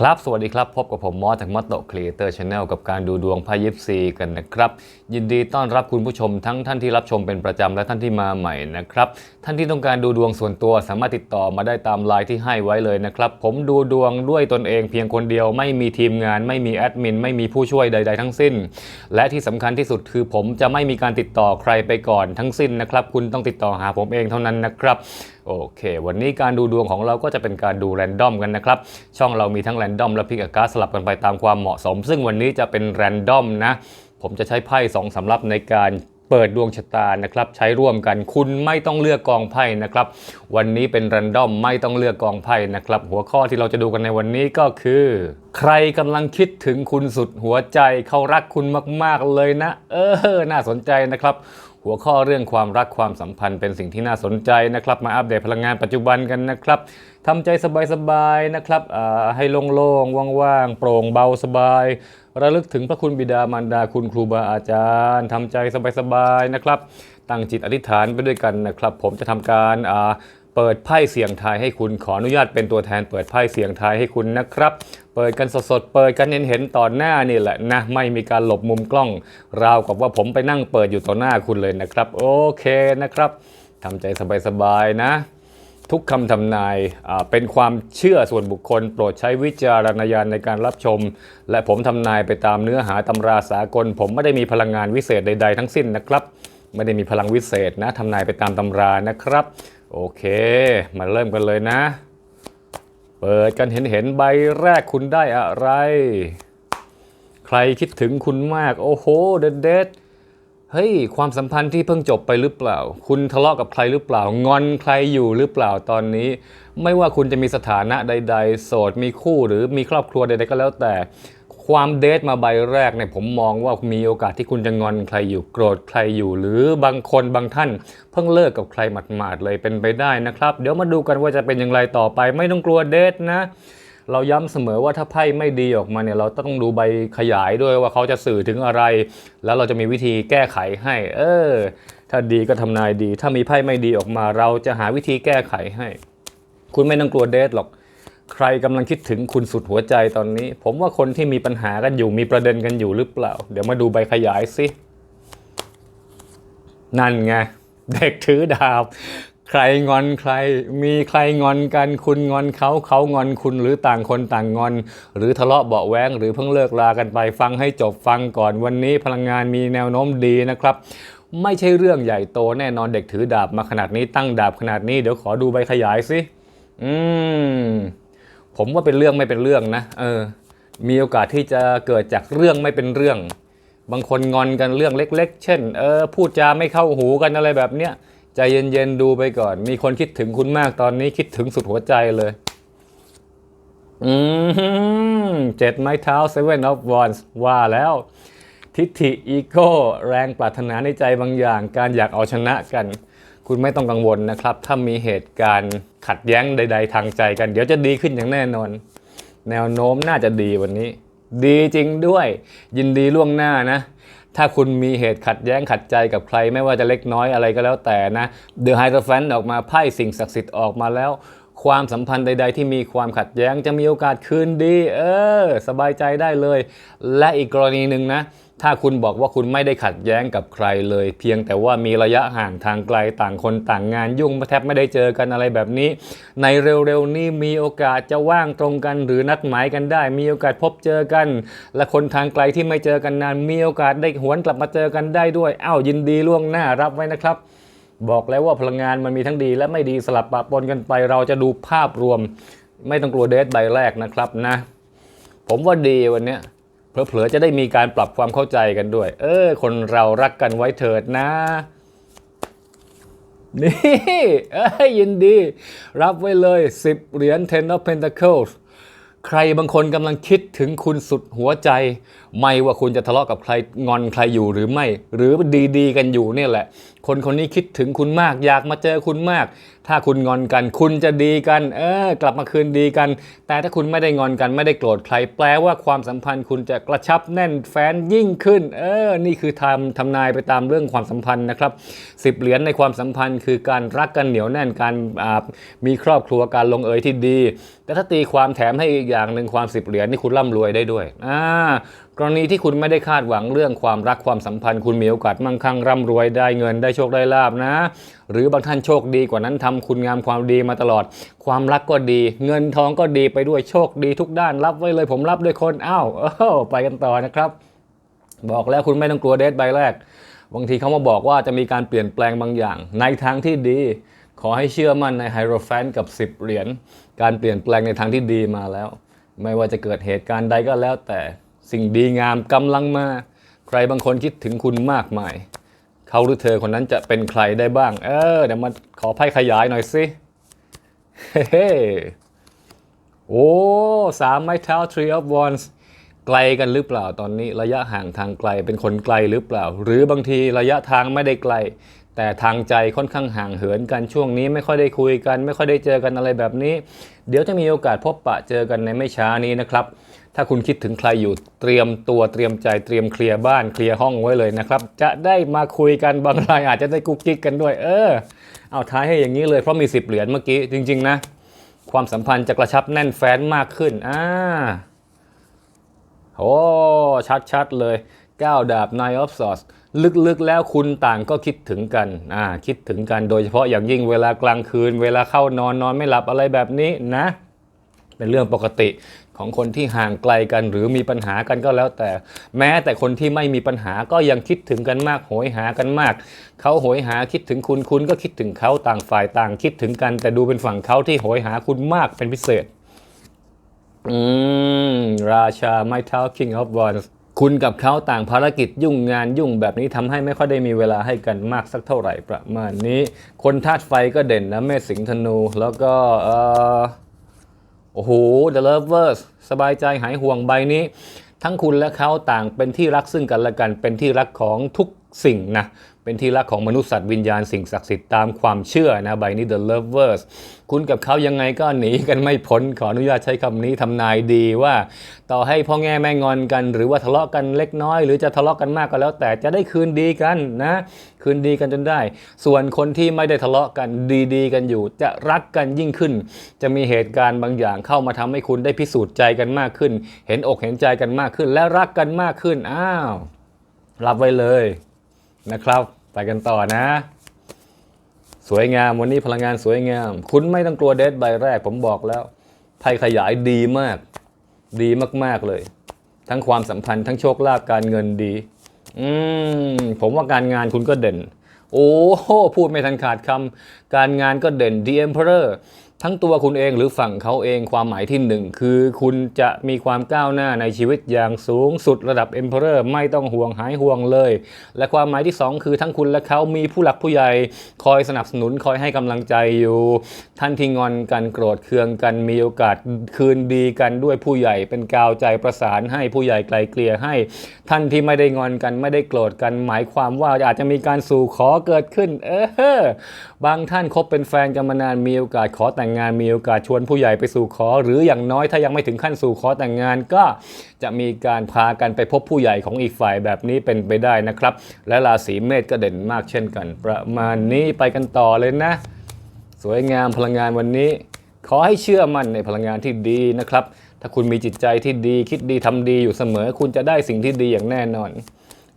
ครับ สวัสดีครับ พบกับผมมอสจากมอตโตครีเอเตอร์ชาแนลกับการดูดวงไพ่ยิปซีกันนะครับ ยินดีต้อนรับคุณผู้ชมทั้งท่านที่รับชมเป็นประจำและท่านที่มาใหม่นะครับ ท่านที่ต้องการดูดวงส่วนตัวสามารถติดต่อมาได้ตามไลน์ที่ให้ไว้เลยนะครับ ผมดูดวงด้วยตนเองเพียงคนเดียวไม่มีทีมงาน ไม่มีแอดมินไม่มีผู้ช่วยใด ๆ ทั้งสิ้น และที่สำคัญที่สุดคือผมจะไม่มีการติดต่อใครไปก่อนทั้งสิ้นนะครับคุณต้องติดต่อหาผมเองเท่านั้นนะครับ โอเค วันนี้การดูดวงของเราก็จะเป็นการดูแรนดอมกันนะครับ ช่องเรามีทั้งแรนดอมและพิกอาการสลับกันไปตามความเหมาะสม ซึ่งวันนี้จะเป็นแรนดอมนะ ผมจะใช้ไพ่สองสำรับในการเปิดดวงชะตานะครับ ใช้ร่วมกันคุณไม่ต้องเลือกกองไพ่นะครับ วันนี้เป็นแรนดอมไม่ต้องเลือกกองไพ่นะครับ หัวข้อที่เราจะดูกันในวันนี้ก็คือ ใครกำลังคิดถึงคุณสุดหัวใจเขารักคุณมาก ๆเลยนะ เออ น่าสนใจนะครับ หัวข้อเรื่องความรักความสัมพันธ์เป็นสิ่งที่น่าสนใจนะครับ มาอัปเดตพลังงานปัจจุบันกันนะครับทำใจสบายๆนะครับให้โล่งๆว่างๆ โปร่งเบาสบาย ระลึกถึงพระคุณบิดามารดาคุณครูบาอาจารย์ทำใจสบายๆนะครับตั้งจิตอธิษฐานไปด้วยกันนะครับ ผมจะทำการ เปิดไพ่เสียงทายให้คุณขออนุญาตเป็นตัวแทนเปิดไพ่เสียงทายให้คุณนะครับ เปิดกันสดๆ เปิดกันเห็นๆต่อหน้านี่แหละนะ ไม่มีการหลบมุมกล้อง ราวกับว่าผมไปนั่งเปิดอยู่ต่อหน้าคุณเลยนะครับ โอเคนะครับทำใจสบายๆนะ ทุกคำทำนายเป็นความเชื่อส่วนบุคคล โปรดใช้วิจารณญาณในการรับชม และผมทำนายไปตามเนื้อหาตำราสากล ผมไม่ได้มีพลังงานวิเศษใด ๆ ทั้งสิ้นนะครับ ไม่ได้มีพลังวิเศษนะทำนายไปตามตำรานะครับ โอเค มาเริ่มกันเลยนะ เปิดกันเห็นเห็นๆใบแรกคุณได้อะไร ใครคิดถึงคุณมาก โอ้โหเด็ดเด็ดเฮ้ย ความสัมพันธ์ที่เพิ่งจบไปหรือเปล่า คุณทะเลาะกับใครหรือเปล่า งอนใครอยู่หรือเปล่าตอนนี้ ไม่ว่าคุณจะมีสถานะใด ๆ โสด มีคู่หรือมีครอบครัวใด ๆ ก็แล้วแต่ ความเดทมาใบแรกเนี่ยผมมองว่ามีโอกาสที่คุณจะงอนใครอยู่โกรธใครอยู่ หรือบางคนบางท่าน เพิ่งเลิกกับใครหมาดๆเลยเป็นไปได้นะครับ เดี๋ยวมาดูกันว่าจะเป็นอย่างไรต่อไป ไม่ต้องกลัวเดทนะ เราย้ำเสมอว่าถ้าไพ่ไม่ดีออกมาเนี่ยเราต้องดูใบขยายด้วยว่าเขาจะสื่อถึงอะไร แล้วเราจะมีวิธีแก้ไขให้ เออ ถ้าดีก็ทำนายดี ถ้ามีไพ่ไม่ดีออกมา เราจะหาวิธีแก้ไขให้ คุณไม่ต้องกลัวเดทหรอก ใครกำลังคิดถึงคุณสุดหัวใจตอนนี้ ผมว่าคนที่มีปัญหากันอยู่มีประเด็นกันอยู่หรือเปล่า เดี๋ยวมาดูใบขยายสินั่นไง เด็กถือดาบ ใครงอนใคร มีใครงอนกันคุณงอนเขาเขางอนคุณหรือต่างคนต่างงอน หรือทะเลาะเบาแวงหรือเพิ่งเลิกลากันไปฟังให้จบฟังก่อนวันนี้พลังงานมีแนวโน้มดีนะครับ ไม่ใช่เรื่องใหญ่โตแน่นอนเด็กถือดาบมาขนาดนี้ตั้งดาบขนาดนี้เดี๋ยวขอดูใบขยายสิอืม ผมว่าเป็นเรื่องไม่เป็นเรื่องนะเออมีโอกาสที่จะเกิดจากเรื่องไม่เป็นเรื่อง บางคนงอนกันเรื่องเล็ก ๆ เช่นเออพูดจาไม่เข้าหูกันอะไรแบบเนี้ยใจเย็นๆดูไปก่อน มีคนคิดถึงคุณมากตอนนี้คิดถึงสุดหัวใจเลย อืมเจ็ดไม้เท้า seven of wands ว่าแล้ว ทิฐิอีโก้แรงปรารถนาในใจบางอย่าง การอยากเอาชนะกัน คุณไม่ต้องกังวลนะครับ ถ้ามีเหตุการณ์ ขัดแย้งใด ๆ ทางใจกัน เดี๋ยวจะดีขึ้นอย่างแน่นอน แนวโน้มน่าจะดีวันนี้ ดีจริงด้วย ยินดีล่วงหน้านะ ถ้าคุณมีเหตุขัดแย้งขัดใจกับใครไม่ว่าจะเล็กน้อยอะไรก็แล้วแต่นะ The h i e r o p h a n t ออกมาไพ่สิ่งศักดิ์สิทธิ์ออกมาแล้ว ความสัมพันธ์ใด ๆ ที่มีความขัดแย้งจะมีโอกาสคืนดี เออ สบายใจได้เลย และอีกกรณีหนึ่งนะ ถ้าคุณบอกว่าคุณไม่ได้ขัดแย้งกับใครเลย เพียงแต่ว่ามีระยะห่างทางไกลต่างคนต่างงานยุ่งแทบไม่ได้เจอกันอะไรแบบนี้ ในเร็วๆนี้มีโอกาสจะว่างตรงกัน หรือนัดหมายกันได้ มีโอกาสพบเจอกัน และคนทางไกลที่ไม่เจอกันนาน มีโอกาสได้หวนกลับมาเจอกันได้ด้วยอ้าวยินดีล่วงหน้ารับไว้นะครับบอกแล้วว่าพลังงานมันมีทั้งดีและไม่ดีสลับปะปนกันไป เราจะดูภาพรวม ไม่ต้องกลัวเดทใบแรกนะครับนะ ผมว่าดีวันเนี้ย เผลอๆจะได้มีการปรับความเข้าใจกันด้วย เออ คนเรารักกันไว้เถิดนะ นี่เอ้ยยินดี รับไว้เลย 10 เหรียญ Ten of Pentacles ใครบางคนกำลังคิดถึงคุณสุดหัวใจ ไม่ว่าคุณจะทะเลาะกับใครงอนใครอยู่หรือไม่ หรือดีๆ กันอยู่เนี่ยแหละ คนคนนี้คิดถึงคุณมาก อยากมาเจอคุณมาก ถ้าคุณงอนกัน คุณจะดีกัน เออกลับมาคืนดีกัน แต่ถ้าคุณไม่ได้งอนกันไม่ได้โกรธใคร แปลว่าความสัมพันธ์คุณจะกระชับแน่นแฟนยิ่งขึ้น เออ นี่คือทำทำนายไปตามเรื่องความสัมพันธ์นะครับสิบเหรียญในความสัมพันธ์คือการรักกันเหนียวแน่นการมีครอบครัวการลงเอยที่ดี แต่ถ้าตีความแถมให้อีกอย่างหนึ่งความสิบเหรียญนี่คุณร่ำรวยได้ด้วยอ่า กรณีที่คุณไม่ได้คาดหวังเรื่องความรักความสัมพันธ์ คุณมีโอกาสมั่งคั่งร่ำรวยได้เงินได้โชคได้ลาบนะ หรือบางท่านโชคดีกว่านั้นทำคุณงามความดีมาตลอด ความรักก็ดี เงินทองก็ดีไปด้วยโชคดีทุกด้านรับไว้เลยผมรับด้วยคนอ้าวไปกันต่อนะครับ บอกแล้วคุณไม่ต้องกลัวเดทใบแรกบางทีเขามาบอกว่าจะมีการเปลี่ยนแปลงบางอย่าง ในทางที่ดี ขอให้เชื่อมั่นในไฮโรแฟนกับ 10 เหรียญการเปลี่ยนแปลงในทางที่ดีมาแล้ว ไม่ว่าจะเกิดเหตุการณ์ใดก็แล้วแต่ สิ่งดีงามกำลังมา ใครบางคนคิดถึงคุณมากมาย เขาหรือเธอคนนั้นจะเป็นใครได้บ้าง เออเดี๋ยวมาขอไพ่ขยายหน่อยสิเฮ้โอ้สามไม้เท้า three of wands ไกลกันหรือเปล่าตอนนี้ระยะห่างทางไกลเป็นคนไกลหรือเปล่า หรือบางทีระยะทางไม่ได้ไกล แต่ทางใจค่อนข้างห่างเหินกันช่วงนี้ไม่ค่อยได้คุยกัน ไม่ค่อยได้เจอกันอะไรแบบนี้ เดี๋ยวจะมีโอกาสพบปะเจอกันในไม่ช้านี้นะครับ ถ้าคุณคิดถึงใครอยู่เตรียมตัวเตรียมใจเตรียมเคลียร์บ้านเคลียร์ห้องไว้เลยนะครับ จะได้มาคุยกันบางรายอาจจะได้กุ๊กกิ๊กกันด้วย เออ เอาท้ายให้อย่างนี้เลยเพราะมีสิบเหรียญเมื่อกี้จริง ๆ นะ ความสัมพันธ์จะกระชับแน่นแฟ้นมากขึ้นอ่าโอ้ชัด ๆ เลย9ดาบ Nine of Swords ลึกๆแล้วคุณต่างก็คิดถึงกันอ่าคิดถึงกันโดยเฉพาะอย่างยิ่งเวลากลางคืน เวลาเข้านอนนอนไม่หลับอะไรแบบนี้นะ เป็นเรื่องปกติ ของคนที่ห่างไกลกันหรือมีปัญหากันก็แล้วแต่ แม้แต่คนที่ไม่มีปัญหาก็ยังคิดถึงกันมากโหยหากันมาก เขาโหยหาคิดถึงคุณคุณก็คิดถึงเขาต่างฝ่ายต่างคิดถึงกัน แต่ดูเป็นฝั่งเขาที่โหยหาคุณมากเป็นพิเศษอืมราชาไม้เท้า King of Wands คุณกับเขาต่างภารกิจยุ่งงานยุ่งแบบนี้ทำให้ไม่ค่อยได้มีเวลาให้กันมากสักเท่าไหร่ประมาณนี้ คนธาตุไฟก็เด่นนะแม่สิงธนูแล้วก็เออ โอ้โห The Lovers สบายใจหายห่วงใบนี้ ทั้งคุณและเขาต่างเป็นที่รักซึ่งกันและกันเป็นที่รักของทุกสิ่งนะ เป็นที่รักของมนุษย์สัตว์วิญญาณสิ่งศักดิ์สิทธิ์ตามความเชื่อนะใบนี้ The Lovers คุณกับเขายังไงก็หนีกันไม่พ้นขออนุญาตใช้คำนี้ทำนายดีว่า ต่อให้พ่อแง่แม่งอนกัน หรือว่าทะเลาะกันเล็กน้อย หรือจะทะเลาะกันมากก็แล้ว แต่จะได้คืนดีกันนะ คืนดีกันจนได้ ส่วนคนที่ไม่ได้ทะเลาะกันดีๆ กันอยู่ จะรักกันยิ่งขึ้น จะมีเหตุการณ์บางอย่างเข้ามาทำให้คุณได้พิสูจน์ใจกันมากขึ้น เห็นอกเห็นใจกันมากขึ้น และรักกันมากขึ้นอ้าวรับไว้เลยนะครับ ไปกันต่อนะ สวยงามวันนี้พลังงานสวยงาม คุณไม่ต้องกลัวเดทใบแรกผมบอกแล้ว ไพ่ขยายดีมาก ดีมากๆเลย ทั้งความสัมพันธ์ทั้งโชคลาภการเงินดี อืมผมว่าการงานคุณก็เด่น โอ้โหพูดไม่ทันขาดคำการงานก็เด่น The Emperor ทั้งตัวคุณเองหรือฝั่งเขาเองความหมายที่หนึ่งคือคุณจะมีความก้าวหน้าในชีวิตอย่างสูงสุดระดับ Emperor ไม่ต้องห่วงหายห่วงเลย และความหมายที่สองคือทั้งคุณและเขามีผู้หลักผู้ใหญ่ คอยสนับสนุนคอยให้กำลังใจอยู่ท่านที่งอนกันโกรธเคืองกันมีโอกาสคืนดีกันด้วยผู้ใหญ่เป็นกาวใจประสานให้ผู้ใหญ่ไกลเกลี่ยให้ ท่านที่ไม่ได้งอนกันไม่ได้โกรธกัน หมายความว่าอาจจะมีการสู่ขอเกิดขึ้น เออบางท่านคบเป็นแฟนกันมานานมีโอกาสขอแต่งงานมีโอกาสชวนผู้ใหญ่ไปสู่ขอ หรืออย่างน้อยถ้ายังไม่ถึงขั้นสู่ขอแต่งงานก็จะมีการพากันไปพบผู้ใหญ่ของอีกฝ่ายแบบนี้เป็นไปได้นะครับ และราศีเมษก็เด่นมากเช่นกัน ประมาณนี้ไปกันต่อเลยนะ สวยงามพลังงานวันนี้ ขอให้เชื่อมั่นในพลังงานที่ดีนะครับ ถ้าคุณมีจิตใจที่ดีคิดดีทำดีอยู่เสมอ คุณจะได้สิ่งที่ดีอย่างแน่นอน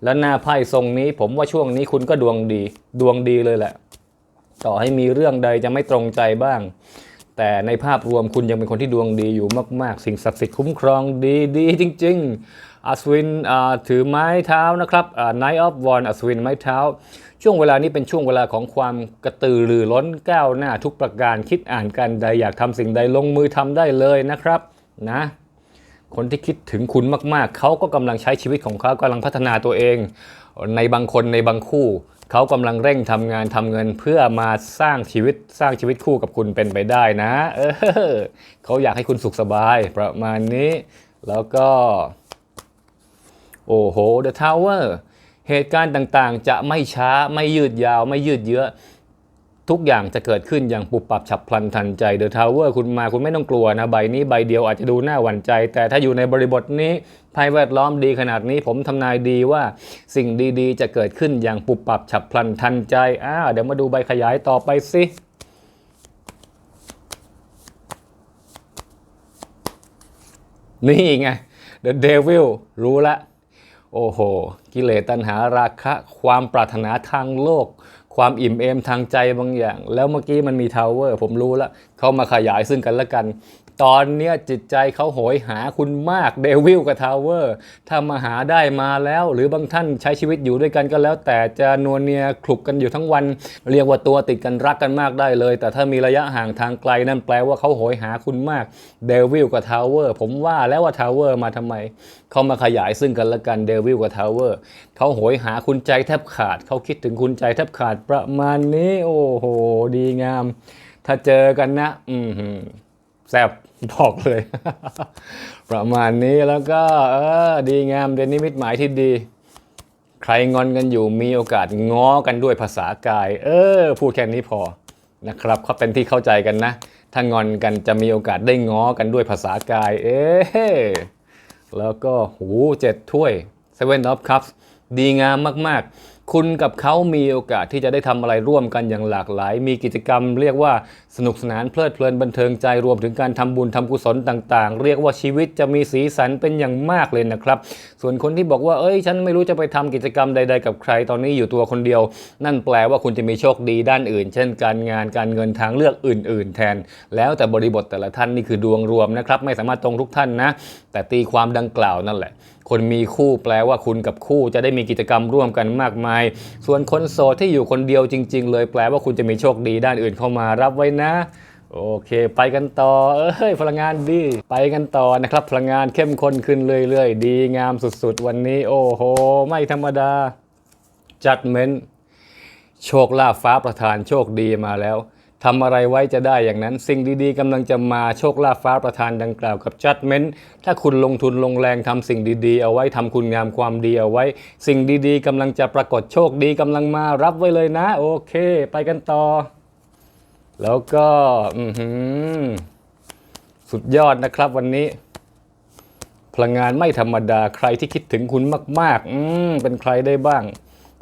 และหน้าไพ่ทรงนี้ผมว่าช่วงนี้คุณก็ดวงดี ดวงดีเลยแหละ ต่อให้มีเรื่องใดจะไม่ตรงใจบ้าง แต่ในภาพรวมคุณยังเป็นคนที่ดวงดีอยู่มาก ๆ สิ่งศักดิ์สิทธิ์คุ้มครองดีดีจริง ๆอัศวินถือไม้เท้านะครับ Knight of Wands อัศวินไม้เท้า ช่วงเวลานี้เป็นช่วงเวลาของความกระตือรือร้นก้าวหน้าทุกประการคิดอ่านกันใดอยากทำสิ่งใดลงมือทำได้เลยนะครับนะคนที่คิดถึงคุณมากๆ เขาก็กำลังใช้ชีวิตของเขากำลังพัฒนาตัวเอง ในบางคนในบางคู่ เขากำลังเร่งทำงานทำเงินเพื่อมาสร้างชีวิตสร้างชีวิตคู่กับคุณเป็นไปได้นะ เออเขาอยากให้คุณสุขสบายประมาณนี้ แล้วก็ โอ้โห The Tower เหตุการณ์ต่างๆ จะไม่ช้าไม่ยืดยาวไม่ยืดเยื้อ ทุกอย่างจะเกิดขึ้นอย่างปุบปับฉับพลันทันใจ The Tower คุณมาคุณไม่ต้องกลัวนะ ใบนี้ใบเดียวอาจจะดูน่าหวั่นใจ แต่ถ้าอยู่ในบริบทนี้ภัยแวดล้อมดีขนาดนี้ผมทำนายดีว่าสิ่งดีๆ จะเกิดขึ้นอย่างปุบปับฉับพลันทันใจอ้าวเดี๋ยวมาดูใบขยายต่อไปสินี่ไง The Devil รู้ละ โอ้โห กิเลสตัณหาราคะ ความปรารถนาทางโลก ความอิ่มเอมทางใจบางอย่าง แล้วเมื่อกี้มันมีทาวเวอร์ผมรู้แล้วเขามาขยายซึ่งกันและกัน ตอนเนี้ยจิตใจเขาโหยหาคุณมากเดวิลกับทาวเวอร์ถ้ามาหาได้มาแล้ว หรือบางท่านใช้ชีวิตอยู่ด้วยกันก็แล้ว แต่จะนัวเนียคลุกกันอยู่ทั้งวัน เรียกว่าตัวติดกันรักกันมากได้เลย แต่ถ้ามีระยะห่างทางไกลนั่นแปลว่าเขาโหยหาคุณมากเดวิลกับทาวเวอร์ผมว่าแล้วว่าทาวเวอร์มาทำไมเขามาขยายซึ่งกันและกันเดวิลกับทาวเวอร์เขาโหยหาคุณใจแทบขาดเขาคิดถึงคุณใจแทบขาดประมาณนี้ โอ้โห ดีงาม ถ้าเจอกันนะ อืมแซ่บ บอกเลย ประมาณนี้แล้วก็ เออ ดีงามเป็นนิมิตหมายที่ดี ใครงอนกันอยู่มีโอกาสง้อกันด้วยภาษากาย เออ พูดแค่นี้พอนะครับเขาเป็นที่เข้าใจกันนะ ถ้างอนกันจะมีโอกาสได้ง้อกันด้วยภาษากาย เอ๊แล้วก็หูเจ็ดถ้วย Seven of Cups ดีงามมากๆ คุณกับเขามีโอกาสที่จะได้ทำอะไรร่วมกันอย่างหลากหลาย มีกิจกรรมเรียกว่าสนุกสนานเพลิดเพลินบันเทิงใจรวมถึงการทำบุญทำกุศลต่างๆ เรียกว่าชีวิตจะมีสีสันเป็นอย่างมากเลยนะครับ ส่วนคนที่บอกว่าเอ้ย ฉันไม่รู้จะไปทำกิจกรรมใด ๆ กับใครตอนนี้อยู่ตัวคนเดียว นั่นแปลว่าคุณจะมีโชคดีด้านอื่น เช่น การงานการเงินทางเลือกอื่น ๆ แทน แล้วแต่บริบทแต่ละท่านนี่คือดวงรวมนะครับไม่สามารถตรงทุกท่านนะ แต่ตีความดังกล่าวนั่นแหละคนมีคู่แปลว่าคุณกับคู่จะได้มีกิจกรรมร่วมกันมากมาย ส่วนคนโสดที่อยู่คนเดียวจริง ๆ เลยแปลว่าคุณจะมีโชคดีด้านอื่นเข้ามารับไว้นะ โอเค ไปกันต่อ เอ้ย พลังงานดี ไปกันต่อนะครับ พลังงานเข้มข้นขึ้นเรื่อยๆ ดีงามสุดๆ วันนี้ โอ้โห ไม่ธรรมดา judgment โชคลาภฟ้าประทานโชคดีมาแล้วทำอะไรไว้จะได้อย่างนั้น สิ่งดีๆกำลังจะมาโชคลาภฟ้าประทานดังกล่าวกับ judgment ถ้าคุณลงทุนลงแรงทำสิ่งดีๆ เอาไว้ทำคุณงามความดีเอาไว้ สิ่งดีๆกำลังจะปรากฏโชคดีกำลังมารับไว้เลยนะ โอเค ไปกันต่อ แล้วก็สุดยอดนะครับวันนี้ พลังงานไม่ธรรมดาใครที่คิดถึงคุณมาก ๆ อืมเป็นใครได้บ้าง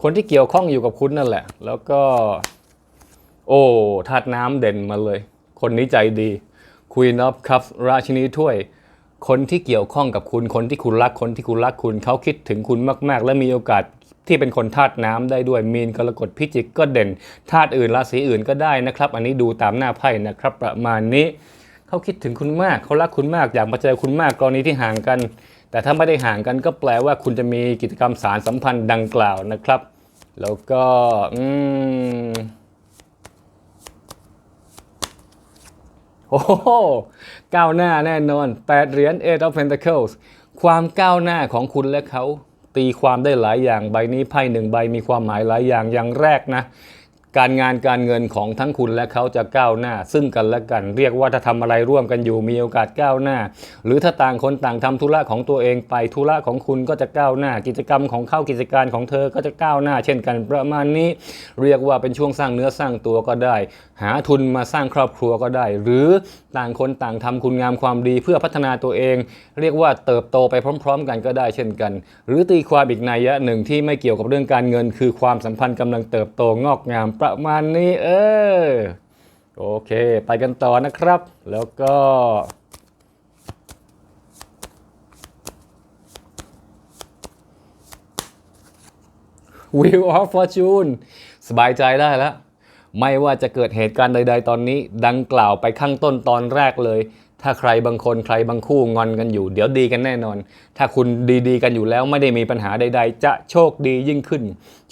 คนที่เกี่ยวข้องอยู่กับคุณนั่นแหละ แล้วก็ โอ้ธาตุน้ำเด่นมาเลย คนนี้ใจดี Queen of Cups ราชินีถ้วย คนที่เกี่ยวข้องกับคุณคนที่คุณรักคนที่คุณรักคุณเขาคิดถึงคุณมาก ๆ และมีโอกาสที่เป็นคนธาตุน้ำได้ด้วยมีนกรกฎพิจิกก็เด่นธาตุอื่นราศีอื่นก็ได้นะครับ อันนี้ดูตามหน้าไพ่นะครับ ประมาณนี้เขาคิดถึงคุณมากเขารักคุณมากอยากมาเจอคุณมากกรณีที่ห่างกัน แต่ถ้าไม่ได้ห่างกันก็แปลว่าคุณจะมีกิจกรรมสารสัมพันธ์ดังกล่าวนะครับ แล้วก็อืม โอ้โหก้าวหน้าแน่นอน 8 เหรียญ Eight of Pentacles ความก้าวหน้าของคุณและเขาตีความได้หลายอย่างใบนี้ไพ่หนึ่งใบมีความหมายหลายอย่างอย่างแรกนะ การงานการเงินของทั้งคุณและเขาจะก้าวหน้า ซึ่งกันและกัน เรียกว่าถ้าทำอะไรร่วมกันอยู่มีโอกาสก้าวหน้า หรือถ้าต่างคนต่างทำธุระของตัวเองไปธุระของคุณก็จะก้าวหน้า กิจกรรมของเข้ากิจการของเธอก็จะก้าวหน้า เช่นกันประมาณนี้ เรียกว่าเป็นช่วงสร้างเนื้อสร้างตัวก็ได้ หาทุนมาสร้างครอบครัวก็ได้ หรือต่างคนต่างทำคุณงามความดีเพื่อพัฒนาตัวเอง เรียกว่าเติบโตไปพร้อม ๆ กันก็ได้เช่นกัน หรือตีความอีกนัยยะหนึ่งที่ไม่เกี่ยวกับเรื่องการเงิน คือความสัมพันธ์กำลังเติบโตงอกงามประมาณนี้ เออโอเค ไปกันต่อนะครับ แล้วก็ Wheel of Fortune สบายใจได้แล้ว ไม่ว่าจะเกิดเหตุการณ์ใด ๆ ตอนนี้ ดังกล่าวไปข้างต้นตอนแรกเลย ถ้าใครบางคนใครบางคู่งอนกันอยู่ เดี๋ยวดีกันแน่นอน ถ้าคุณดีๆ กันอยู่แล้วไม่ได้มีปัญหาใด ๆ จะโชคดียิ่งขึ้น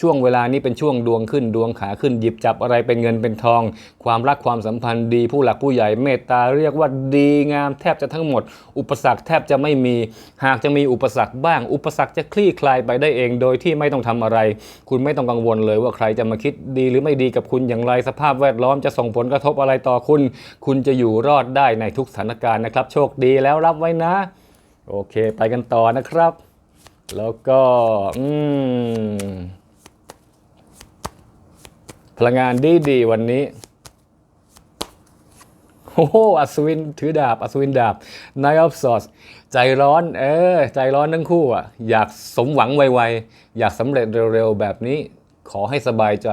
ช่วงเวลานี้เป็นช่วงดวงขึ้นดวงขาขึ้นหยิบจับอะไรเป็นเงินเป็นทอง ความรักความสัมพันธ์ดีผู้หลักผู้ใหญ่เมตตาเรียกว่าดีงามแทบจะทั้งหมด อุปสรรคแทบจะไม่มี หากจะมีอุปสรรคบ้าง อุปสรรคจะคลี่คลายไปได้เองโดยที่ไม่ต้องทำอะไร คุณไม่ต้องกังวลเลยว่าใครจะมาคิดดีหรือไม่ดีกับคุณอย่างไรสภาพแวดล้อมจะส่งผลกระทบอะไรต่อคุณ คุณจะอยู่รอดได้ในทุกสถานการณ์นะครับ โชคดีแล้วรับไว้นะ โอเคไปกันต่อนะครับ แล้วก็อืมพลังงานดีดีๆวันนี้โอ้โหอัศวินถือดาบ อัศวินดาบ Knight of Swords ใจร้อน เออ ใจร้อนทั้งคู่อะ อยากสมหวังไวๆ อยากสำเร็จเร็วๆ แบบนี้ ขอให้สบายใจ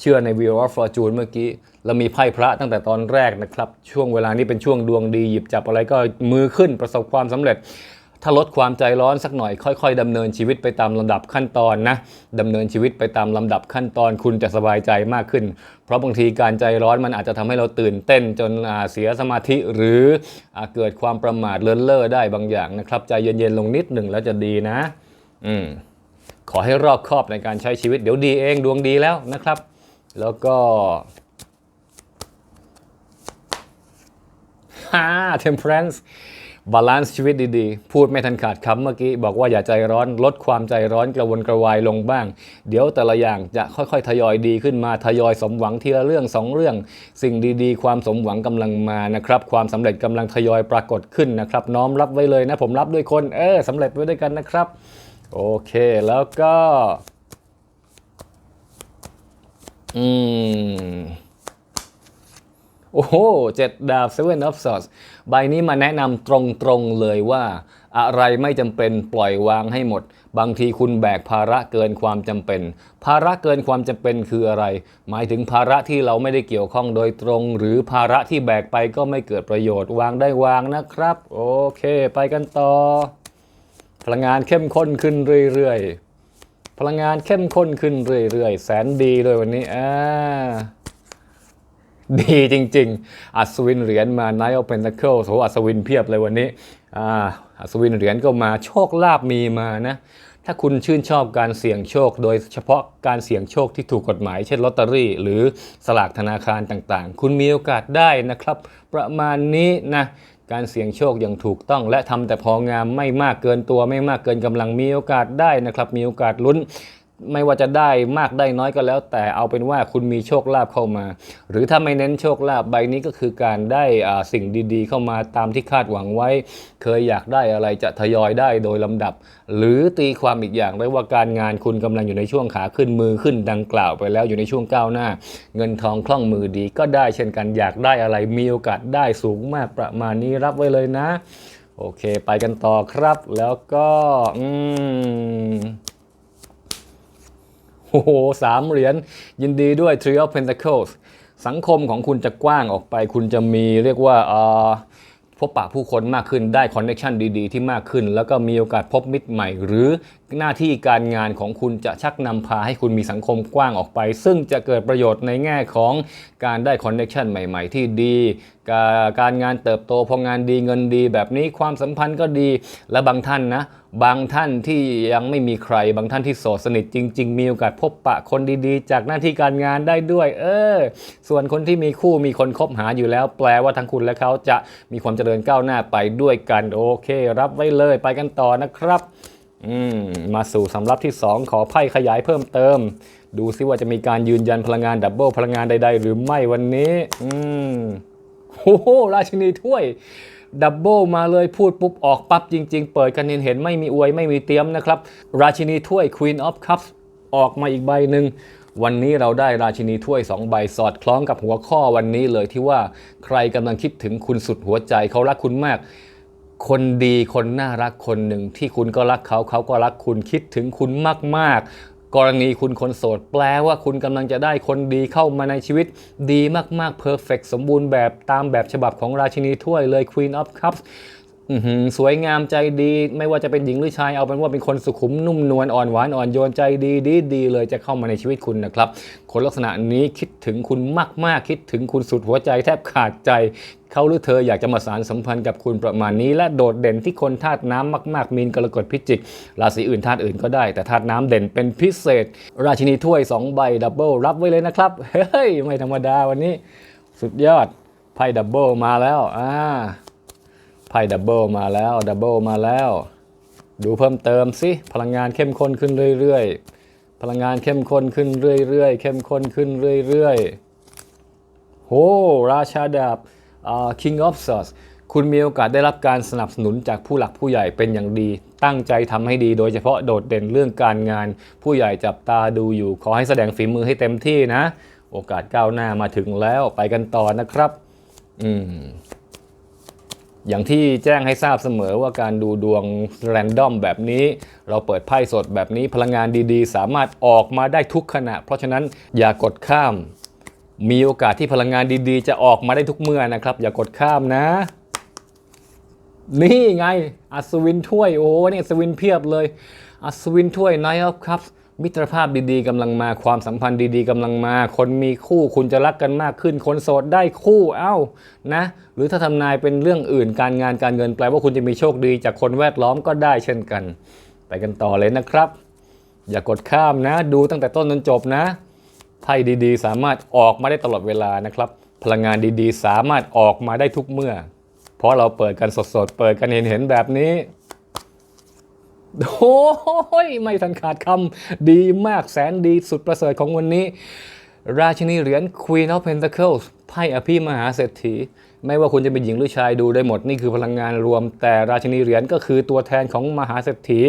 เชื่อใน Wheel of Fortune เมื่อกี้เรามีไพ่พระตั้งแต่ตอนแรกนะครับ ช่วงเวลานี้เป็นช่วงดวงดีหยิบจับอะไรก็มือขึ้นประสบความสำเร็จ ถ้าลดความใจร้อนสักหน่อยค่อย ๆดำเนินชีวิตไปตามลำดับขั้นตอนนะดำเนินชีวิตไปตามลำดับขั้นตอนคุณจะสบายใจมากขึ้น เพราะบางทีการใจร้อนมันอาจจะทำให้เราตื่นเต้นจนเสียสมาธิหรืออเกิดความประมาทเลินเล่อได้บางอย่างนะครับใจเย็นๆลงนิดหนึ่งแล้วจะดีนะ อืมขอให้รอบคอบในการใช้ชีวิตเดี๋ยวดีเองดวงดีแล้วนะครับ แล้วก็ฮ่า temperance บาลานซ์ชีวิตดีๆ พูดไม่ทันขาดคำเมื่อกี้ บอกว่าอย่าใจร้อนลดความใจร้อนกระวนกระวายลงบ้าง เดี๋ยวแต่ละอย่างจะค่อยๆ ทยอยดีขึ้นมาทยอยสมหวังทีละเรื่องสองเรื่อง สิ่งดีๆ ความสมหวังกำลังมานะครับ ความสำเร็จกำลังทยอยปรากฏขึ้นนะครับ น้อมรับไว้เลยนะผมรับด้วยคน เออสำเร็จไว้ด้วยกันนะครับ โอเคแล้วก็ อืม โอ้โหเจ็ดดาบ Seven of Swords ใบนี้มาแนะนำตรงๆเลยว่า อะไรไม่จำเป็นปล่อยวางให้หมด บางทีคุณแบกภาระเกินความจำเป็น ภาระเกินความจำเป็นคืออะไร หมายถึงภาระที่เราไม่ได้เกี่ยวข้องโดยตรง หรือภาระที่แบกไปก็ไม่เกิดประโยชน์วางได้วางนะครับ โอเค ไปกันต่อพลังงานเข้มข้นขึ้นเรื่อยๆ พลังงานเข้มข้นขึ้นเรื่อยๆ แสนดีเลยวันนี้อ่าดีจริง ๆ อัศวินเหรียญมา Knight of Pentacles โหอัศวินเพียบเลยวันนี้อ่าอัศวินเหรียญก็มาโชคลาภมีมานะ ถ้าคุณชื่นชอบการเสี่ยงโชค โดยเฉพาะการเสี่ยงโชคที่ถูกกฎหมาย เช่นลอตเตอรี่ หรือสลากธนาคารต่างๆ คุณมีโอกาสได้นะครับ ประมาณนี้นะ การเสี่ยงโชคอย่างถูกต้อง และทำแต่พองามไม่มากเกินตัวไม่มากเกินกำลังมีโอกาสได้นะครับ มีโอกาสลุ้น ไม่ว่าจะได้มากได้น้อยก็แล้ว แต่เอาเป็นว่าคุณมีโชคลาภเข้ามา หรือถ้าไม่เน้นโชคลาภใบนี้ก็คือการได้สิ่งดีๆ เข้ามาตามที่คาดหวังไว้ เคยอยากได้อะไรจะทยอยได้โดยลำดับ หรือตีความอีกอย่างได้ว่าการงานคุณกำลังอยู่ในช่วงขาขึ้นมือขึ้นดังกล่าวไปแล้วอยู่ในช่วงก้าวหน้า เงินทองคล่องมือดีก็ได้เช่นกันอยากได้อะไรมีโอกาสได้สูงมากประมาณนี้รับไว้เลยนะ โอเค ไปกันต่อครับ แล้วก็อืม โอ้โหสามเหรียญยินดีด้วย Three of Pentacles สังคมของคุณจะกว้างออกไป คุณจะมีเรียกว่าพบปะผู้คนมากขึ้นได้คอนเนคชันดีๆ ที่มากขึ้น แล้วก็มีโอกาสพบมิตรใหม่ หรือ หน้าที่การงานของคุณจะชักนำพาให้คุณมีสังคมกว้างออกไป ซึ่งจะเกิดประโยชน์ในแง่ของการได้คอนเน t ชันใหม่ ๆ ที่ดีการการงานเติบโตพองานดีเงินดีแบบนี้ความสัมพันธ์ก็ดี และบางท่านนะ บางท่านที่ยังไม่มีใคร บางท่านที่โสดสนิทจริง ๆ มีโอกาสพบปะคนดีๆ จากหน้าที่การงานได้ด้วย เออ ส่วนคนที่มีคู่มีคนคบหาอยู่แล้ว แปลว่าทั้งคุณและเขาจะมีความเจริญก้าวหน้าไปด้วยกันโอเค รับไว้เลยไปกันต่อนะครับ อืมมาสู่สำรับที่ 2 ขอไพ่ขยายเพิ่มเติม ดูซิว่าจะมีการยืนยันพลังงานดับเบิลพลังงานใด ๆ หรือไม่วันนี้ อืมโอ้โหราชินีถ้วยดับเบิลมาเลยพูดปุ๊บ ออกปั๊บจริง ๆ เปิดกันเห็นเห็นไม่มีอวยไม่มีเตรียมนะครับ ราชินีถ้วย Queen of Cups ออกมาอีกใบหนึ่งวันนี้เราได้ราชินีถ้วย 2 ใบสอดคล้องกับหัวข้อวันนี้เลยที่ว่าใครกำลังคิดถึงคุณสุดหัวใจเขารักคุณมาก คนดีคนน่ารักคนหนึ่งที่คุณก็รักเขาเขาก็รักคุณคิดถึงคุณมากๆ กรณีคุณคนโสดแปลว่าคุณกำลังจะได้คนดีเข้ามาในชีวิต ดีมากๆ perfect สมบูรณ์แบบตามแบบฉบับของราชินีถ้วยเลย Queen of Cups สวยงามใจดี ไม่ว่าจะเป็นหญิงหรือชายเอาเป็นว่าเป็นคนสุขุมนุ่มนวลอ่อนหวานอ่อนโยนใจดีดีดีเลยจะเข้ามาในชีวิตคุณนะครับ คนลักษณะนี้คิดถึงคุณมาก ๆ คิดถึงคุณสุดหัวใจแทบขาดใจเขาหรือเธออยากจะมาสารสัมพันธ์กับคุณประมาณนี้ และโดดเด่นที่คนธาตุน้ำมาก ๆ มีนกรกฎพิจิก ราศีอื่นธาตุอื่นก็ได้ แต่ธาตุน้ำเด่นเป็นพิเศษ ราชินีถ้วย 2 ใบดับเบิลรับไว้เลยนะครับ เฮ้ย ไม่ธรรมดาวันนี้ สุดยอดไพ่ดับเบิลมาแล้วอ่า ไพ่ดับเบิลมาแล้วดับเบิลมาแล้ว ดูเพิ่มเติมสิพลังงานเข้มข้นขึ้นเรื่อยๆ พลังงานเข้มข้นขึ้นเรื่อยๆ เข้มข้นขึ้นเรื่อยๆโหราชาดาบอ่า King of Swords คุณมีโอกาสได้รับการสนับสนุนจากผู้หลักผู้ใหญ่เป็นอย่างดี ตั้งใจทำให้ดี โดยเฉพาะโดดเด่นเรื่องการงาน ผู้ใหญ่จับตาดูอยู่ ขอให้แสดงฝีมือให้เต็มที่นะ โอกาสก้าวหน้ามาถึงแล้วไปกันต่อนะครับ อืม อย่างที่แจ้งให้ทราบเสมอว่าการดูดวงแรนดอมแบบนี้ เราเปิดไพ่สดแบบนี้พลังงานดีๆ สามารถออกมาได้ทุกขณะ เพราะฉะนั้นอย่ากดข้าม มีโอกาสที่พลังงานดีๆ จะออกมาได้ทุกเมื่อนะครับ อย่ากดข้ามนะ นี่ไงอัศวินถ้วยโอ้เนี่ยอัศวินเพียบเลยอัศวินถ้วย Knight of Cups มิตรภาพดีๆกำลังมาความสัมพันธ์ดีๆกำลังมา คนมีคู่คุณจะรักกันมากขึ้น คนโสดได้คู่เอ้านะ หรือถ้าทำนายเป็นเรื่องอื่นการงานการเงินแปลว่าคุณจะมีโชคดีจากคนแวดล้อมก็ได้เช่นกัน ไปกันต่อเลยนะครับ อย่ากดข้ามนะ ดูตั้งแต่ต้นจนจบนะไพ่ดีๆ สามารถออกมาได้ตลอดเวลานะครับ พลังงานดีๆ สามารถออกมาได้ทุกเมื่อ เพราะเราเปิดกันสดๆ เปิดกันเห็นๆแบบนี้ โอ้ยไม่ทันขาดคำดีมากแสนดีสุดประเสริฐของวันนี้ ราชินีเหรียญ Queen of Pentacles ไพ่อภิมหาเศรษฐี ไม่ว่าคุณจะเป็นหญิงหรือชายดูได้หมดนี่คือพลังงานรวม แต่ราชินีเหรียญก็คือตัวแทนของมหาเศรษฐี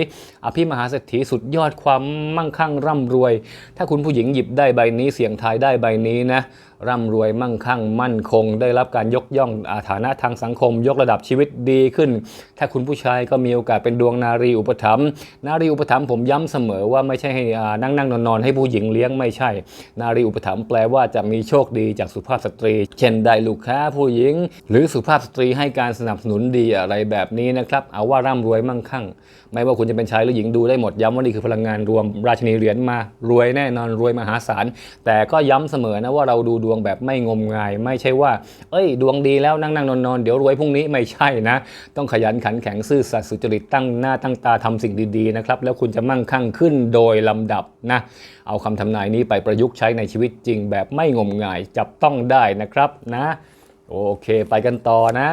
อภิมหาเศรษฐีสุดยอดความมั่งคั่งร่ำรวย ถ้าคุณผู้หญิงหยิบได้ใบนี้เสี่ยงทายได้ใบนี้นะร่ำรวยมั่งคั่งมั่นคง ได้รับการยกย่องอาฐานะทางสังคม ยกระดับชีวิตดีขึ้น ถ้าคุณผู้ชายก็มีโอกาสเป็นดวงนารีอุปถัมภ์นารีอุปถัมภ์ผมย้ำเสมอว่าไม่ใช่ให้นั่งนั่งนอนนอนให้ผู้หญิงเลี้ยงไม่ใช่ นารีอุปถัมภ์แปลว่าจะมีโชคดีจากสุภาพสตรีเช่นได้ลูกค้าผู้หญิง หรือสุภาพสตรีให้การสนับสนุนดีอะไรแบบนี้นะครับเอาว่าร่ำรวยมั่งคั่ง ไม่ว่าคุณจะเป็นชายหรือหญิงดูได้หมดย้ำว่านี่คือพลังงานรวมราชินีเหรียญมารวยแน่นอนรวยมหาศาลแต่ก็ย้ำเสมอนะว่าเราดูดวงแบบไม่งมงาย ไม่ใช่ว่า เอ้ย ดวงดีแล้วนั่งนั่งนอนนอนเดี๋ยวรวยพรุ่งนี้ไม่ใช่นะ ต้องขยันขันแข็งซื่อสัตย์สุจริตตั้งหน้าตั้งตาทำสิ่งดีๆนะครับแล้วคุณจะมั่งคั่งขึ้นโดยลำดับนะเอาคำทำนายนี้ไปประยุกต์ใช้ในชีวิตจริงแบบไม่งมงายจับต้องได้นะครับนะโอเคไปกันต่อนะ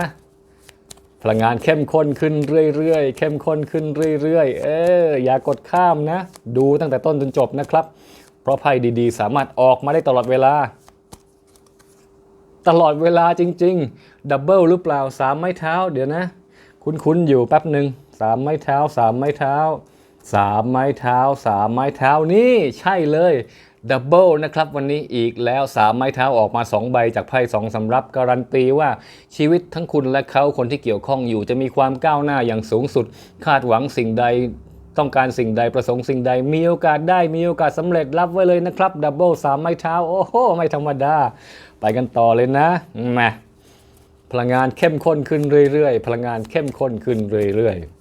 พลังงานเข้มข้นขึ้นเรื่อยๆ เข้มข้นขึ้นเรื่อยๆ เอออย่ากดข้ามนะ ดูตั้งแต่ต้นจนจบนะครับ เพราะไพ่ดีๆ สามารถออกมาได้ตลอดเวลา ตลอดเวลาจริงๆ ดับเบิลหรือเปล่าสามไม้เท้า เดี๋ยวนะ คุ้นๆ อยู่แป๊บหนึ่งสามไม้เท้าสามไม้เท้าสามไม้เท้าสามไม้เท้านี่ใช่เลย ดับเบิลนะครับวันนี้อีกแล้วสามไม้เท้าออกมา 2 ใบจากไพ่สองสำรับการันตีว่าชีวิตทั้งคุณและเขาคนที่เกี่ยวข้องอยู่ จะมีความก้าวหน้าอย่างสูงสุด คาดหวังสิ่งใดต้องการสิ่งใดประสงค์สิ่งใด มีโอกาสได้มีโอกาสสำเร็จรับไว้เลยนะครับดับเบิลสามไม้เท้า โอ้โห ไม่ธรรมดา ไปกันต่อเลยนะมาพลังงานเข้มข้นขึ้นเรื่อยๆ พลังงานเข้มข้นขึ้นเรื่อยๆ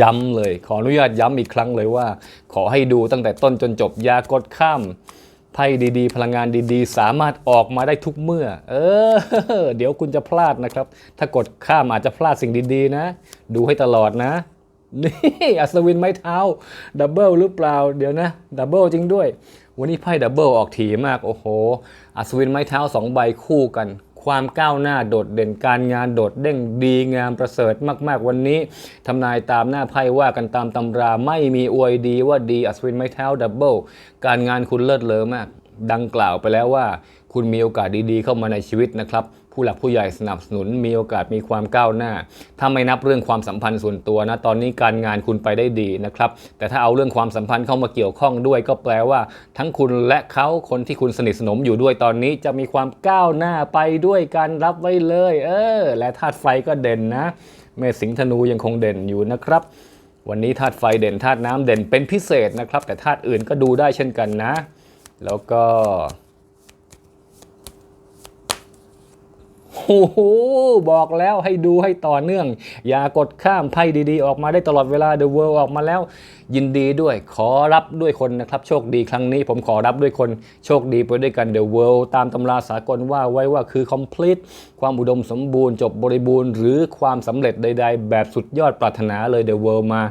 ย้ำเลย ขออนุญาตย้ำอีกครั้งเลยว่า ขอให้ดูตั้งแต่ต้นจนจบยากดข้ามไพ่ดีๆ พลังงานดีๆ สามารถออกมาได้ทุกเมื่อ เออ เดี๋ยวคุณจะพลาดนะครับ ถ้ากดข้ามอาจจะพลาดสิ่งดีๆ นะ ดูให้ตลอดนะ นี่อัศวินไม้เท้า ดับเบิลหรือเปล่า เดี๋ยวนะ ดับเบิลจริงด้วย วันนี้ไพ่ดับเบิลออกถี่มาก โอ้โห อัศวินไม้เท้าสองใบคู่กัน ความก้าวหน้าโดดเด่นการงานโดดเด้งดีงามประเสริฐมาก ๆ วันนี้ทำนายตามหน้าไพ่ว่ากันตามตำราไม่มีอวยดีว่าดีอัศวินไม้เท้าดับเบิลการงานคุณเลิศเลอมาก ดังกล่าวไปแล้วว่า คุณมีโอกาสดีๆเข้ามาในชีวิตนะครับ ผู้หลักผู้ใหญ่สนับสนุน มีโอกาสมีความก้าวหน้า ถ้าไม่นับเรื่องความสัมพันธ์ส่วนตัวนะ ตอนนี้การงานคุณไปได้ดีนะครับ แต่ถ้าเอาเรื่องความสัมพันธ์เข้ามาเกี่ยวข้องด้วย ก็แปลว่า ทั้งคุณและเขาคนที่คุณสนิทสนมอยู่ด้วยตอนนี้จะมีความก้าวหน้าไปด้วยกันรับไว้เลย เออ และธาตุไฟก็เด่นนะเมษสิงห์ธนูยังคงเด่นอยู่นะครับวันนี้ธาตุไฟเด่นธาตุน้ำเด่นเป็นพิเศษนะครับ แต่ธาตุอื่นก็ดูได้เช่นกันนะ แล้วก็ โอ้โหบอกแล้วให้ดูให้ต่อเนื่อง อย่ากดข้ามไพ่ดีๆ ออกมาได้ตลอดเวลา The World ออกมาแล้ว ยินดีด้วยขอรับด้วยคนนะครับโชคดีครั้งนี้ผมขอรับด้วยคนโชคดีไปด้วยกัน The World ตามตำราสากลว่าไว้ว่าคือ complete ความอุดมสมบูรณ์จบบริบูรณ์ หรือความสำเร็จใด ๆ แบบสุดยอดปรารถนาเลย The World มา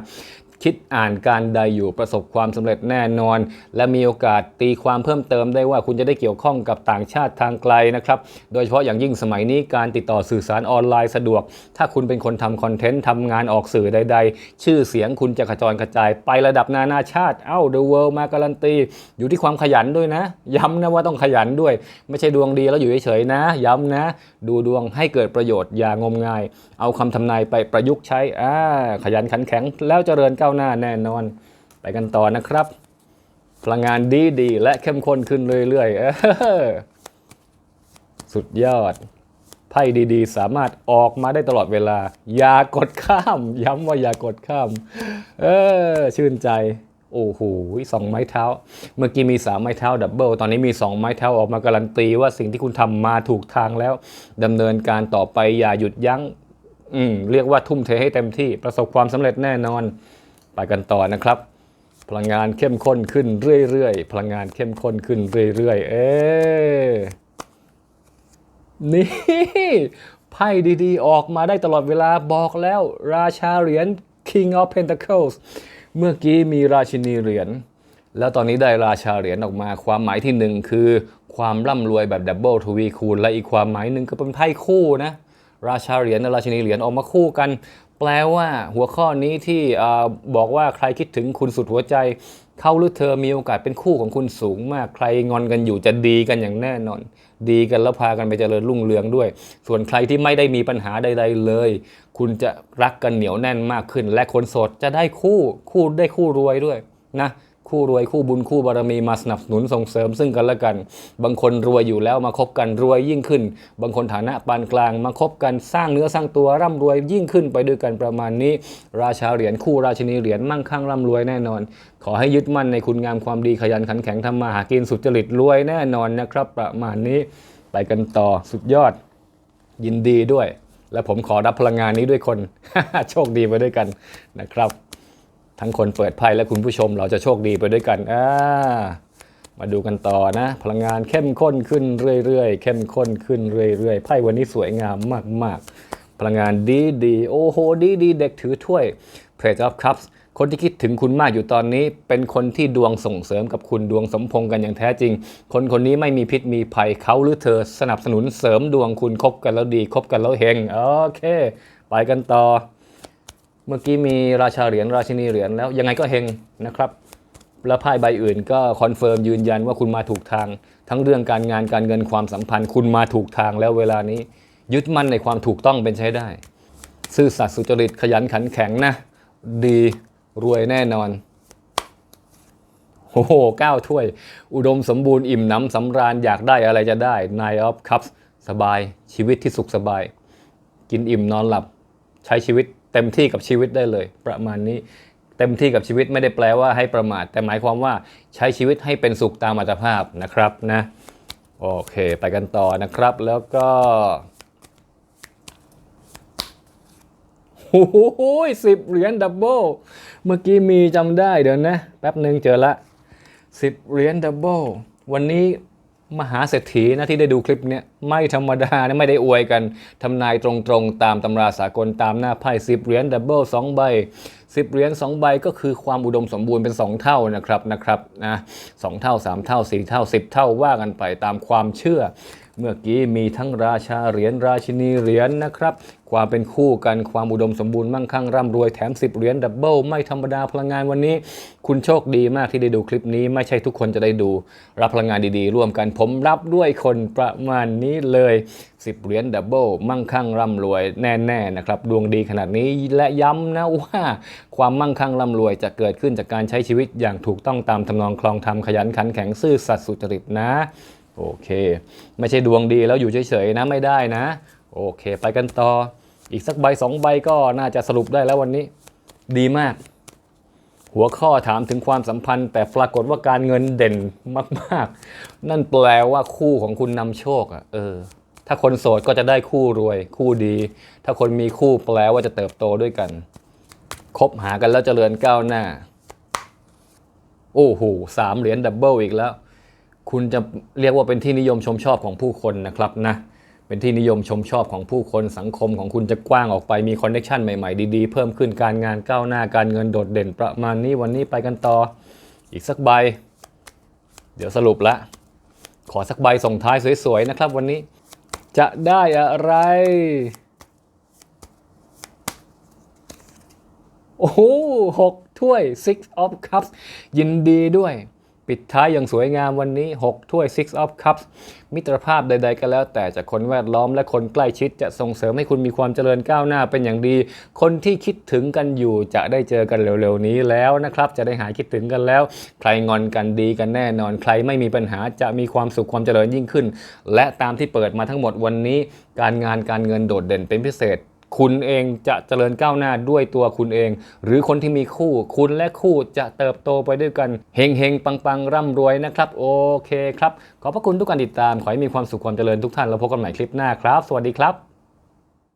คิดอ่านการใดอยู่ประสบความสำเร็จแน่นอน และมีโอกาสตีความเพิ่มเติมได้ว่าคุณจะได้เกี่ยวข้องกับต่างชาติทางไกลนะครับ โดยเฉพาะอย่างยิ่งสมัยนี้การติดต่อสื่อสารออนไลน์สะดวก ถ้าคุณเป็นคนทำคอนเทนต์ทำงานออกสื่อใด ๆ ชื่อเสียงคุณจะกระจรกระจายไประดับนานาชาติ เอ้า The World มาการันตี อยู่ที่ความขยันด้วยนะ ย้ำนะว่าต้องขยันด้วย ไม่ใช่ดวงดีแล้วอยู่เฉยๆนะ ย้ำนะ ดูดวงให้เกิดประโยชน์อย่างงมงาย เอาคำทำนายไปประยุกต์ใช้อ่าขยันขันแข็งแล้วเจริญก้าวหน้าแน่นอน ไปกันต่อนะครับ พลังงานดีดีๆและเข้มข้นขึ้นเรื่อยๆสุดยอด ไพ่ดีๆ สามารถออกมาได้ตลอดเวลา อย่ากดข้าม ย้ำว่าอย่ากดข้าม เออ ชื่นใจโอ้โหสองไม้เท้า เมื่อกี้มีสามไม้เท้าดับเบิล ตอนนี้มีสองไม้เท้าออกมาการันตีว่าสิ่งที่คุณทำมาถูกทางแล้วดำเนินการต่อไปอย่าหยุดยัง้ง อืม เรียกว่าทุ่มเทให้เต็มที่ประสบความสำเร็จแน่นอน กันต่อนะครับ พลังงานเข้มข้นขึ้นเรื่อยๆ พลังงานเข้มข้นขึ้นเรื่อยๆ เอ๊นี่ไพ่ดีๆ ออกมาได้ตลอดเวลาบอกแล้วราชาเหรียญ King of Pentacles เมื่อกี้มีราชินีเหรียญ แล้วตอนนี้ได้ราชาเหรียญออกมาความหมายที่หนึ่งคือความร่ำรวยแบบดับเบิลทวีคูณและอีกความหมายหนึ่งก็เป็นไพ่คู่นะ ราชาเหรียญและราชินีเหรียญออกมาคู่กัน แปลว่าหัวข้อนี้ที่บอกว่าใครคิดถึงคุณสุดหัวใจ เขาหรือเธอมีโอกาสเป็นคู่ของคุณสูงมาก ใครงอนกันอยู่จะดีกันอย่างแน่นอน ดีกันแล้วพากันไปเจริญรุ่งเรืองด้วย ส่วนใครที่ไม่ได้มีปัญหาใด ๆเลย คุณจะรักกันเหนียวแน่นมากขึ้น และคนโสดจะได้คู่คู่ได้คู่รวยด้วยนะ คู่รวยคู่บุญคู่บารมีมาสนับสนุนส่งเสริมซึ่งกันและกัน บางคนรวยอยู่แล้วมาคบกันรวยยิ่งขึ้น บางคนฐานะปานกลางมาคบกันสร้างเนื้อสร้างตัวร่ำรวยยิ่งขึ้นไปด้วยกันประมาณนี้ ราชาเหรียญคู่ราชินีเหรียญมั่งคั่งร่ำรวยแน่นอน ขอให้ยึดมั่นในคุณงามความดีขยันขันแข็งทำมาหากินสุจริตรวยแน่นอนนะครับ ประมาณนี้ไปกันต่อสุดยอด ยินดีด้วย และผมขอรับพลังงานนี้ด้วยคน โชคดีไปด้วยกันนะครับ ทั้งคนเปิดไพ่และคุณผู้ชมเราจะโชคดีไปด้วยกันอ่ามาดูกันต่อนะ พลังงานเข้มข้นขึ้นเรื่อยๆ เข้มข้นขึ้นเรื่อยๆไพ่วันนี้สวยงามมากๆ พลังงานดีดีๆโอ้โหดีดีๆเด็กถือถ้วย Page of Cups คนที่คิดถึงคุณมากอยู่ตอนนี้ เป็นคนที่ดวงส่งเสริมกับคุณดวงสมพงษ์กันอย่างแท้จริง คนคนนี้ไม่มีพิษมีภัยเขาหรือเธอสนับสนุนเสริมดวงคุณคบกันแล้วดีคบกันแล้วเฮงโอเค ไปกันต่อ เมื่อกี้มีราชาเหรียญราชินีเหรียญแล้วยังไงก็เฮงนะครับแล้วไพ่ใบอื่นก็คอนเฟิร์มยืนยันว่าคุณมาถูกทาง ทั้งเรื่องการงานการเงินความสัมพันธ์ คุณมาถูกทางแล้วเวลานี้ ยึดมั่นในความถูกต้องเป็นใช้ได้ ซื่อสัตย์สุจริตขยันขันแข็งนะ ดีรวยแน่นอนโอ้โหเก้าถ้วย อุดมสมบูรณ์อิ่มหน้ำสำราญอยากได้อะไรจะได้ Nine of Cups สบายชีวิตที่สุขสบาย กินอิ่มนอนหลับใช้ชีวิต เต็มที่กับชีวิตได้เลย ประมาณนี้เต็มที่กับชีวิตไม่ได้แปลว่าให้ประมาท แต่หมายความว่าใช้ชีวิตให้เป็นสุขตามอัตภาพนะครับนะโอเค ไปกันต่อนะครับแล้วก็โอ้โหสิบเหรียญดับเบิลเมื่อกี้มีจำได้เดี๋ยวนะ แป๊บหนึ่งเจอละสิบเหรียญดับเบิลวันนี้ มหาเศรษฐีนะที่ได้ดูคลิปนี้ไม่ธรรมดานะไม่ได้อวยกันทำนายตรงๆ ตามตำราสากลตามหน้าไพ่สิบเหรียญดับเบิลสองใบสิบเหรียญสองใบก็คือความอุดมสมบูรณ์เป็น 2 เท่านะครับนะครับนะสองเท่า 3 เท่า 4 เท่า 10 เท่าว่ากันไปตามความเชื่อ เมื่อกี้มีทั้งราชาเหรียญราชินีเหรียญนะครับ ความเป็นคู่กันความอุดมสมบูรณ์มั่งคั่งร่ำรวยแถม 10 เหรียญดับเบิลไม่ธรรมดาพลังงานวันนี้ คุณโชคดีมากที่ได้ดูคลิปนี้ ไม่ใช่ทุกคนจะได้ดู รับพลังงานดีๆ ร่วมกันผมรับด้วยคนประมาณนี้เลย 10 เหรียญดับเบิลมั่งคั่งร่ำรวยแน่ๆนะครับดวงดีขนาดนี้และย้ำนะว่า ความมั่งคั่งร่ำรวยจะเกิดขึ้นจากการใช้ชีวิตอย่างถูกต้องตามทำนองคลองธรรมขยันขันแข็งซื่อสัตย์สุจริตนะ โอเค ไม่ใช่ดวงดีแล้วอยู่เฉยๆนะไม่ได้นะ โอเค ไปกันต่อ อีกสักใบสองใบก็น่าจะสรุปได้แล้ววันนี้ ดีมาก หัวข้อถามถึงความสัมพันธ์ แต่ปรากฏว่าการเงินเด่นมาก ๆ นั่นแปลว่าคู่ของคุณนำโชคอะเออถ้าคนโสดก็จะได้คู่รวย คู่ดี ถ้าคนมีคู่แปลว่าจะเติบโตด้วยกัน คบหากันแล้วเจริญก้าวหน้า โอ้โหสามเหรียญดับเบิลอีกแล้ว คุณจะเรียกว่าเป็นที่นิยมชมชอบของผู้คนนะครับนะเป็นที่นิยมชมชอบของผู้คนสังคมของคุณจะกว้างออกไปมีคอนเนคชันใหม่ๆ ดีๆ เพิ่มขึ้นการงานก้าวหน้าการเงินโดดเด่นประมาณนี้วันนี้ไปกันต่อ อีกสักใบ เดี๋ยวสรุปละ ขอสักใบส่งท้ายสวยๆนะครับ วันนี้จะได้อะไรโอ้โหหกถ้วย six of cups ยินดีด้วย ปิดท้ายอย่างสวยงามวันนี้ 6 ถ้วย six of cups มิตรภาพใด ๆ ก็แล้ว แต่จากคนแวดล้อมและคนใกล้ชิดจะส่งเสริมให้คุณมีความเจริญก้าวหน้าเป็นอย่างดี คนที่คิดถึงกันอยู่จะได้เจอกันเร็ว ๆ นี้แล้วนะครับ จะได้หายคิดถึงกันแล้ว ใครงอนกันดีกันแน่นอน ใครไม่มีปัญหาจะมีความสุขความเจริญยิ่งขึ้น และตามที่เปิดมาทั้งหมดวันนี้ การงานการเงินโดดเด่นเป็นพิเศษ คุณเองจะเจริญก้าวหน้าด้วยตัวคุณเอง หรือคนที่มีคู่ คุณและคู่จะเติบโตไปด้วยกันเฮงเฮงปังปังร่ำรวยนะครับ โอเคครับ ขอบพระคุณทุกการติดตาม ขอให้มีความสุขความเจริญทุกท่าน แล้วพบกันใหม่คลิปหน้าครับ สวัสดีครับ